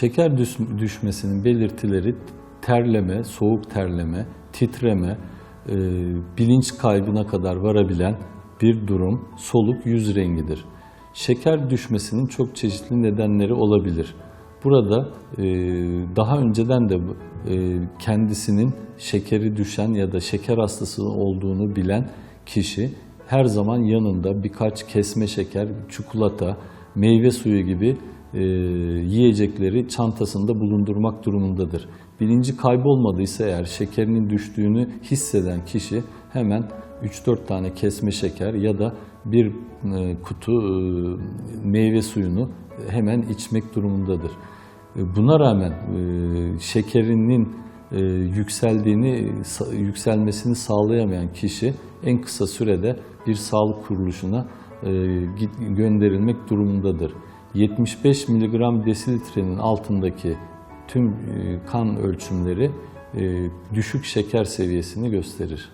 Şeker düş- düşmesinin belirtileri terleme, soğuk terleme, titreme, e, bilinç kaybına kadar varabilen bir durum, soluk yüz rengidir. Şeker düşmesinin çok çeşitli nedenleri olabilir. Burada e, daha önceden de e, kendisinin şekeri düşen ya da şeker hastası olduğunu bilen kişi her zaman yanında birkaç kesme şeker, çikolata, meyve suyu gibi e, yiyecekleri çantasında bulundurmak durumundadır. Bilinci kaybolmadıysa eğer şekerinin düştüğünü hisseden kişi hemen 3-4 tane kesme şeker ya da bir e, kutu e, meyve suyunu hemen içmek durumundadır. E, Buna rağmen e, şekerinin e, yükseldiğini, yükselmesini sağlayamayan kişi en kısa sürede bir sağlık kuruluşuna e, gönderilmek durumundadır. 75 mg desilitrenin altındaki tüm e, kan ölçümleri e, düşük şeker seviyesini gösterir.